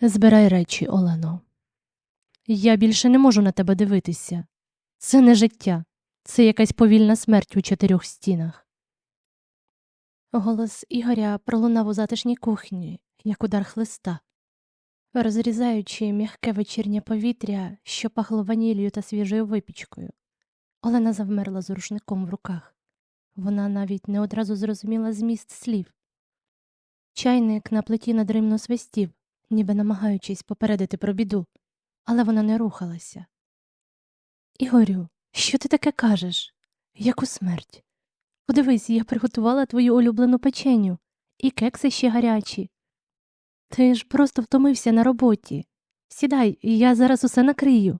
Збирай речі, Олено. Я більше не можу на тебе дивитися. Це не життя, це якась повільна смерть у чотирьох стінах. Голос Ігоря пролунав у затишній кухні, як удар хлиста, розрізаючи м'яке вечірнє повітря, що пахло ваніллю та свіжою випічкою. Олена завмерла з рушником в руках. Вона навіть не одразу зрозуміла зміст слів. Чайник на плиті надримно свистів, ніби намагаючись попередити про біду, але вона не рухалася. Ігорю, що ти таке кажеш? Яку смерть? Подивись, я приготувала твою улюблену печеню, і кекси ще гарячі. Ти ж просто втомився на роботі. Сідай, я зараз усе накрию.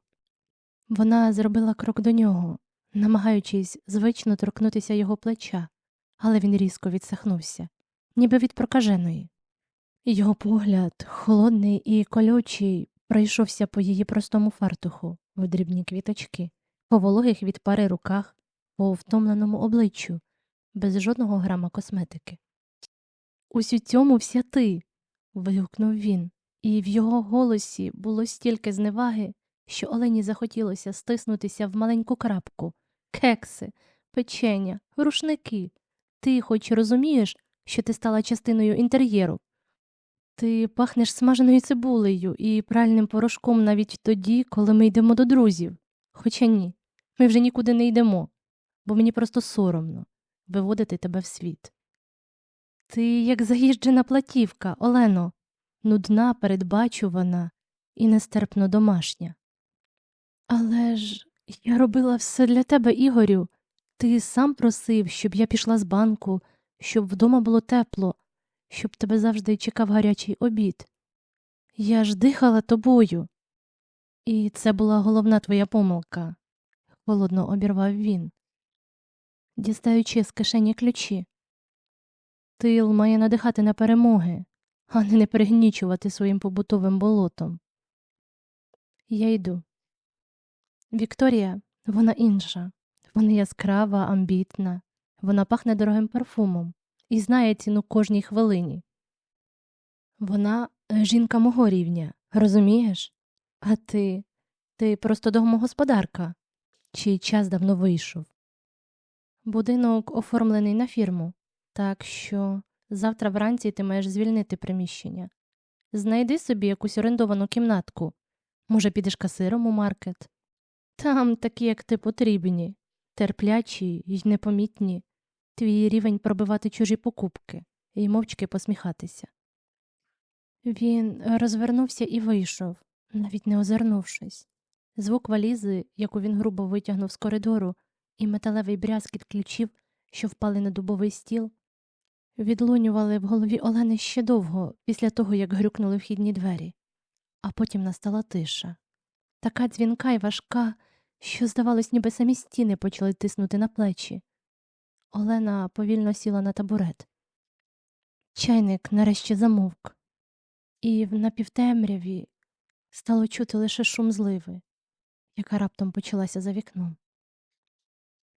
Вона зробила крок до нього, намагаючись звично торкнутися його плеча, але він різко відсахнувся, ніби від прокаженої. Його погляд, холодний і колючий, пройшовся по її простому фартуху в дрібні квіточки, по вологих від пари руках, по втомленому обличчю, без жодного грама косметики. Усю цьому вся ти. вигукнув він, і в його голосі було стільки зневаги, що Олені захотілося стиснутися в маленьку крапку, кекси, печення, рушники. Ти хоч розумієш, що ти стала частиною інтер'єру? Ти пахнеш смаженою цибулею і пральним порошком навіть тоді, коли ми йдемо до друзів. Хоча ні, ми вже нікуди не йдемо, бо мені просто соромно виводити тебе в світ. Ти як заїжджена платівка, Олено, нудна, передбачувана і нестерпно домашня. Але ж я робила все для тебе, Ігорю. Ти сам просив, щоб я пішла з банку, щоб вдома було тепло, щоб тебе завжди чекав гарячий обід. Я ж дихала тобою. І це була головна твоя помилка, холодно обірвав він, дістаючи з кишені ключі. Тил має надихати на перемоги, а не не пригнічувати своїм побутовим болотом. Я йду. Вікторія, вона інша, вона яскрава, амбітна, вона пахне дорогим парфумом і знає ціну кожній хвилині. Вона е, жінка мого рівня, розумієш? А ти, ти просто домогосподарка, чий час давно вийшов. Будинок оформлений на фірму, так що завтра вранці ти маєш звільнити приміщення. Знайди собі якусь орендовану кімнатку. Може, підеш касиром у маркет. Там такі, як ти потрібні, терплячі й непомітні, твій рівень пробивати чужі покупки і мовчки посміхатися. Він розвернувся і вийшов, навіть не озирнувшись. Звук валізи, яку він грубо витягнув з коридору, і металевий брязкіт ключів, що впали на дубовий стіл, відлунювали в голові Олени ще довго після того, як грюкнули вхідні двері, а потім настала тиша. Така дзвінка й важка, що, здавалось, ніби самі стіни почали тиснути на плечі. Олена повільно сіла на табурет. Чайник нарешті замовк, і в напівтемряві стало чути лише шум зливи, яка раптом почалася за вікном.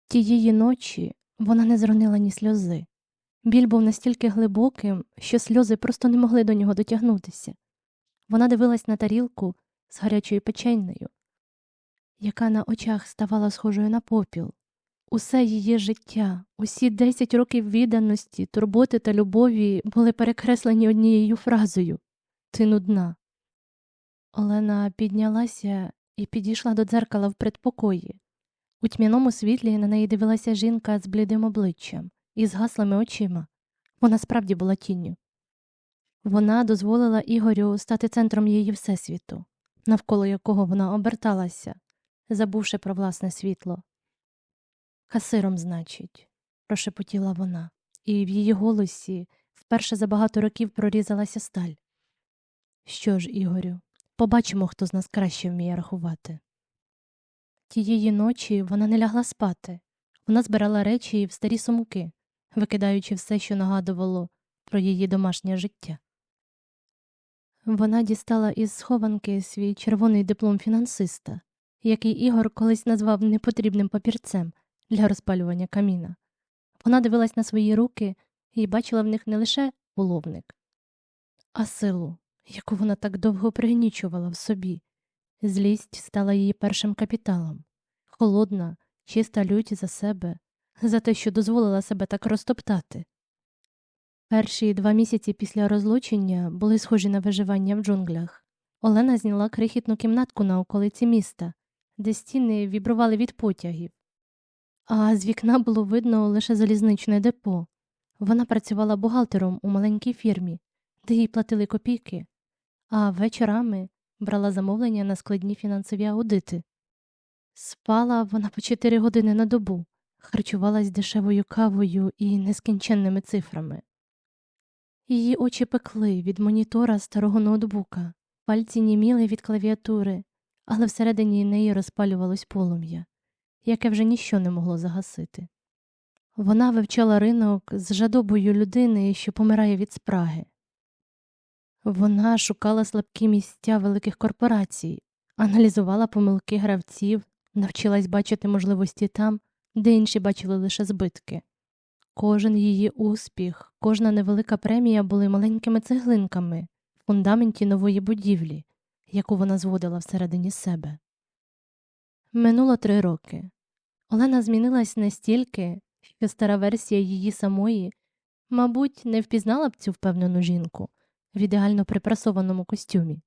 Тієї ночі вона не зронила ні сльози. Біль був настільки глибоким, що сльози просто не могли до нього дотягнутися. Вона дивилась на тарілку з гарячою печеннею, яка на очах ставала схожою на попіл. Усе її життя, усі десять років відданості, турботи та любові були перекреслені однією фразою Ти нудна. Олена піднялася і підійшла до дзеркала в предпокої. У тьмяному світлі на неї дивилася жінка з блідим обличчям і з гаслими очима. Вона справді була тінню. Вона дозволила Ігорю стати центром її всесвіту, навколо якого вона оберталася, забувши про власне світло. Касиром, значить, прошепотіла вона, і в її голосі вперше за багато років прорізалася сталь. Що ж, Ігорю, побачимо, хто з нас краще вміє рахувати. Тієї ночі вона не лягла спати, вона збирала речі в старі сумки, викидаючи все, що нагадувало про її домашнє життя. Вона дістала із схованки свій червоний диплом фінансиста, який Ігор колись назвав непотрібним папірцем для розпалювання каміна. Вона дивилась на свої руки і бачила в них не лише половник, а силу, яку вона так довго пригнічувала в собі. Злість стала її першим капіталом. Холодна, чиста лють за себе, за те, що дозволила себе так розтоптати. Перші два місяці після розлучення були схожі на виживання в джунглях. Олена зняла крихітну кімнатку на околиці міста, де стіни вібрували від потягів, а з вікна було видно лише залізничне депо. Вона працювала бухгалтером у маленькій фірмі, де їй платили копійки, а вечорами брала замовлення на складні фінансові аудити. Спала вона по чотири години на добу, харчувалась дешевою кавою і нескінченними цифрами. Її очі пекли від монітора старого ноутбука, пальці німіли від клавіатури, але всередині неї розпалювалось полум'я, яке вже ніщо не могло загасити. Вона вивчала ринок з жадобою людини, що помирає від спраги. Вона шукала слабкі місця великих корпорацій, аналізувала помилки гравців, навчилась бачити можливості там, де інші бачили лише збитки. Кожен її успіх, кожна невелика премія були маленькими цеглинками в фундаменті нової будівлі, яку вона зводила всередині себе. Минуло три роки. Олена змінилась настільки, що стара версія її самої, мабуть, не впізнала б цю впевнену жінку в ідеально припрасованому костюмі.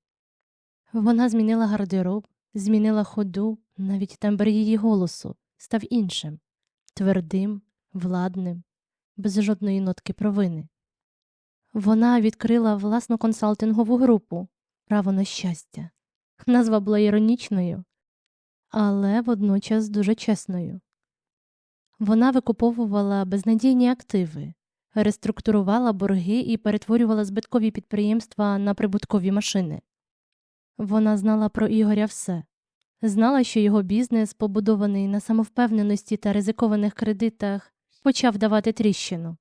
Вона змінила гардероб, змінила ходу, навіть тембр її голосу став іншим, твердим, владним, без жодної нотки провини. Вона відкрила власну консалтингову групу Право на щастя. Назва була іронічною, але водночас дуже чесною. Вона викуповувала безнадійні активи, реструктурувала борги і перетворювала збиткові підприємства на прибуткові машини. Вона знала про Ігоря все, знала, що його бізнес, побудований на самовпевненості та ризикованих кредитах, почав давати тріщину.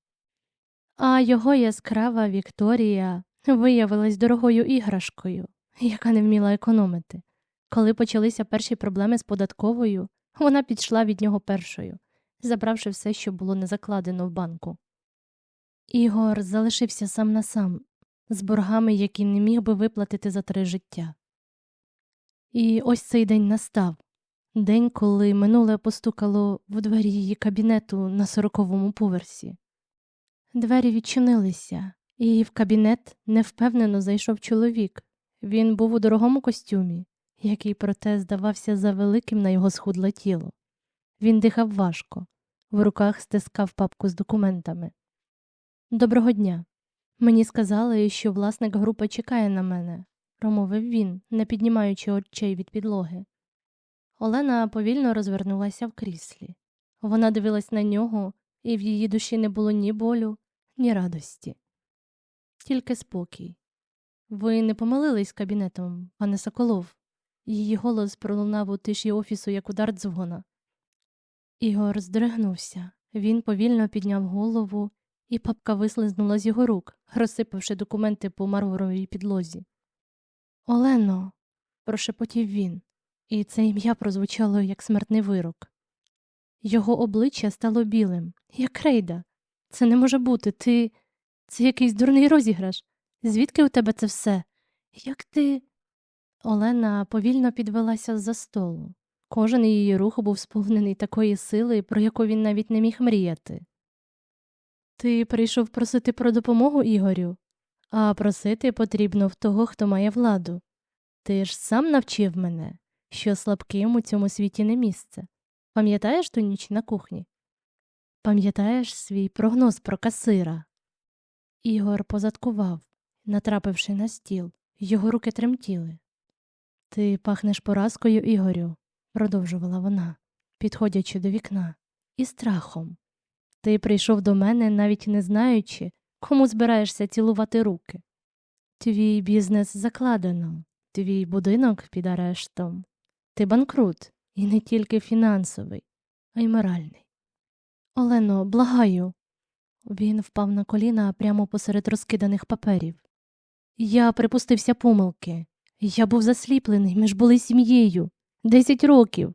А його яскрава Вікторія виявилась дорогою іграшкою, яка не вміла економити. Коли почалися перші проблеми з податковою, вона підшла від нього першою, забравши все, що було не закладено в банку. Ігор залишився сам на сам, з боргами, які не міг би виплатити за три життя. І ось цей день настав день, коли минуле постукало в двері її кабінету на сороковому поверсі. Двері відчинилися, і в кабінет невпевнено зайшов чоловік. Він був у дорогому костюмі, який проте здавався завеликим на його схудле тіло. Він дихав важко, в руках стискав папку з документами. Доброго дня. Мені сказали, що власник групи чекає на мене, промовив він, не піднімаючи очей від підлоги. Олена повільно розвернулася в кріслі. Вона дивилась на нього, і в її душі не було ні болю, ні радості. Тільки спокій. Ви не помилились кабінетом, пане Соколов. Її голос пролунав у тиші офісу, як удар дзвона. Ігор здригнувся. Він повільно підняв голову, і папка вислизнула з його рук, розсипавши документи по мармуровій підлозі. Олено, прошепотів він, і це ім'я прозвучало як смертний вирок. Його обличчя стало білим, як крейда. Це не може бути. Ти. Це якийсь дурний розіграш. Звідки у тебе це все? Як ти. Олена повільно підвелася з за столу. Кожен її рух був сповнений такої сили, про яку він навіть не міг мріяти. Ти прийшов просити про допомогу Ігорю, а просити потрібно в того, хто має владу. Ти ж сам навчив мене, що слабким у цьому світі не місце. Пам'ятаєш ту ніч на кухні? Пам'ятаєш свій прогноз про касира? Ігор позадкував, натрапивши на стіл, його руки тремтіли. Ти пахнеш поразкою, Ігорю, продовжувала вона, підходячи до вікна, і страхом. Ти прийшов до мене, навіть не знаючи, кому збираєшся цілувати руки. Твій бізнес закладено, твій будинок під арештом. Ти банкрут, і не тільки фінансовий, а й моральний. Олено, благаю. Він впав на коліна прямо посеред розкиданих паперів. Я припустився помилки. Я був засліплений, ми ж були сім'єю. Десять років.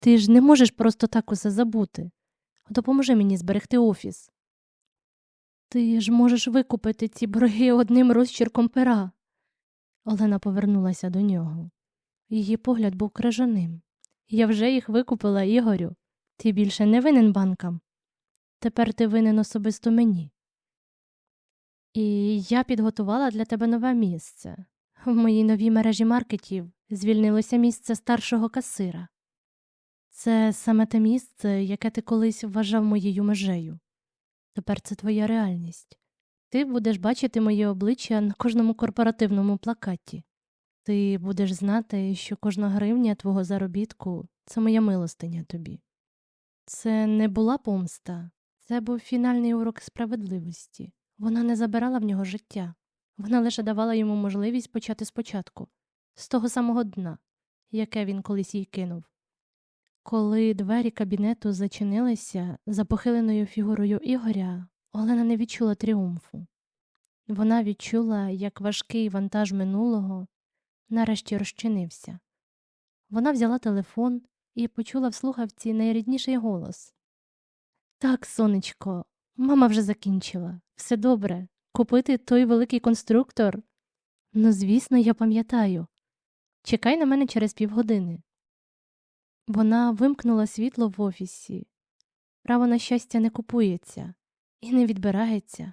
Ти ж не можеш просто так усе забути. Допоможи мені зберегти офіс. Ти ж можеш викупити ці борги одним розчірком пера. Олена повернулася до нього. Її погляд був крижаним. Я вже їх викупила, Ігорю. Ти більше не винен банкам. Тепер ти винен особисто мені. І я підготувала для тебе нове місце. В моїй новій мережі маркетів звільнилося місце старшого касира. Це саме те місце, яке ти колись вважав моєю межею. Тепер це твоя реальність. Ти будеш бачити моє обличчя на кожному корпоративному плакаті. Ти будеш знати, що кожна гривня твого заробітку це моя милостиня тобі. Це не була помста, це був фінальний урок справедливості. Вона не забирала в нього життя, вона лише давала йому можливість почати спочатку, з того самого дна, яке він колись їй кинув. Коли двері кабінету зачинилися за похиленою фігурою Ігоря, Олена не відчула тріумфу. Вона відчула, як важкий вантаж минулого нарешті розчинився. Вона взяла телефон і почула в слухавці найрідніший голос. Так, сонечко, мама вже закінчила. Все добре. Купити той великий конструктор? Ну, звісно, я пам'ятаю. Чекай на мене через півгодини. Вона вимкнула світло в офісі. Право на щастя не купується і не відбирається.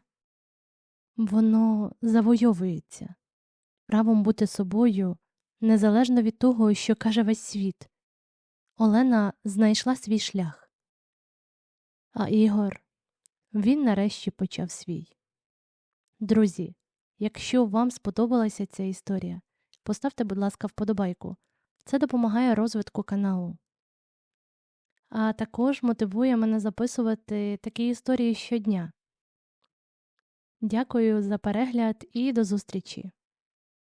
Воно завойовується правом бути собою незалежно від того, що каже весь світ. Олена знайшла свій шлях. А Ігор, він нарешті почав свій. Друзі, якщо вам сподобалася ця історія, поставте, будь ласка, вподобайку. Це допомагає розвитку каналу. А також мотивує мене записувати такі історії щодня. Дякую за перегляд і до зустрічі!